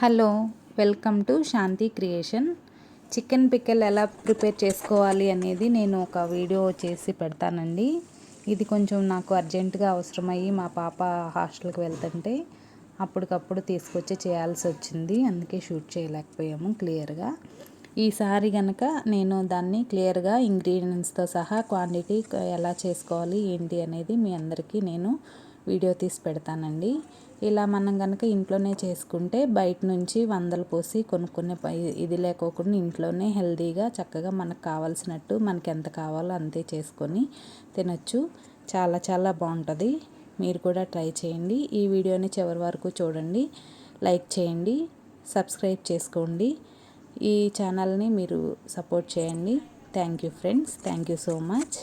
Hello welcome to Shanti creation. Chicken pickle ఎలా prepare చేసుకోవాలి అనేది నేను ఒక వీడియో చేసి పెడతానండి. ఇది కొంచెం నాకు అర్జెంటుగా అవసరమయ్యి మా పాప హాస్టల్కి వెళ్తుంటే అప్పటికప్పుడు తీసుకొచ్చి చేయాల్సి వచ్చింది. అందుకే షూట్ చేయలేకపోయాము క్లియర్గా. ఈసారి కనుక నేను దాన్ని క్లియర్గా ఇంగ్రీడియంట్స్తో సహా క్వాంటిటీ ఎలా చేసుకోవాలి ఏంటి అనేది మీ అందరికీ నేను వీడియో తీసి పెడతానండి. ఇలా మనం కనుక ఇంట్లోనే చేసుకుంటే బయట నుంచి వందలు పోసి కొనుక్కునే ఇది లేకోకుండా ఇంట్లోనే హెల్తీగా చక్కగా మనకు కావాల్సినట్టు మనకి ఎంత కావాలో అంతే చేసుకొని తినచ్చు. చాలా చాలా బాగుంటుంది. మీరు కూడా ట్రై చేయండి. ఈ వీడియోని చివరి వరకు చూడండి. లైక్ చేయండి. సబ్స్క్రైబ్ చేసుకోండి. ఈ ఛానల్ని మీరు సపోర్ట్ చేయండి. Thank you friends. Thank you so much.